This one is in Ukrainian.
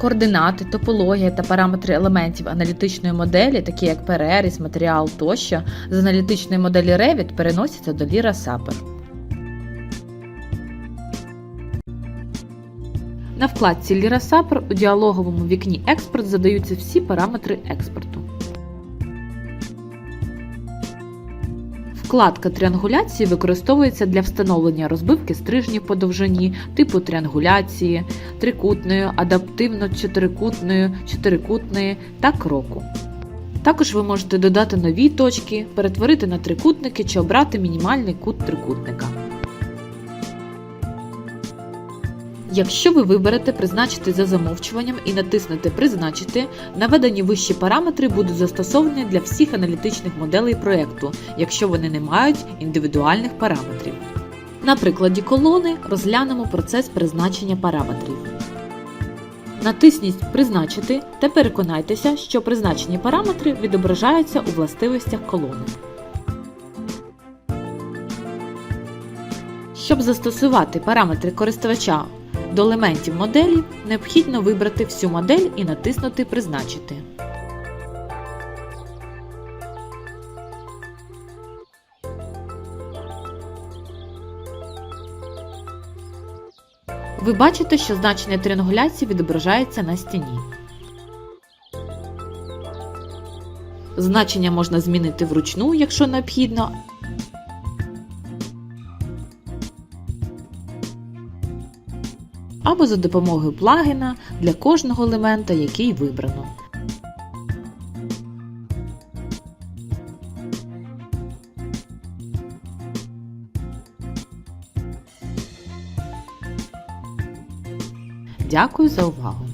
Координати, топологія та параметри елементів аналітичної моделі, такі як переріз, матеріал тощо, з аналітичної моделі Revit переносяться до Lira Sapper. На вкладці Lira Sapper у діалоговому вікні Експорт задаються всі параметри експорту. Вкладка тріангуляції використовується для встановлення розбивки стрижнів по довжині, типу тріангуляції, трикутної, адаптивно-чотирикутної, чотирикутної та кроку. Також ви можете додати нові точки, перетворити на трикутники чи обрати мінімальний кут трикутника. Якщо ви виберете Призначити за замовчуванням і натиснете Призначити, наведені вищі параметри будуть застосовані для всіх аналітичних моделей проєкту, якщо вони не мають індивідуальних параметрів. На прикладі колони розглянемо процес призначення параметрів. Натисніть Призначити та переконайтеся, що призначені параметри відображаються у властивостях колони. Щоб застосувати параметри користувача до елементів моделі, необхідно вибрати всю модель і натиснути Призначити. Ви бачите, що значення тріангуляції відображається на стіні. Значення можна змінити вручну, якщо необхідно, або за допомогою плагіна для кожного елемента, який вибрано. Дякую за увагу!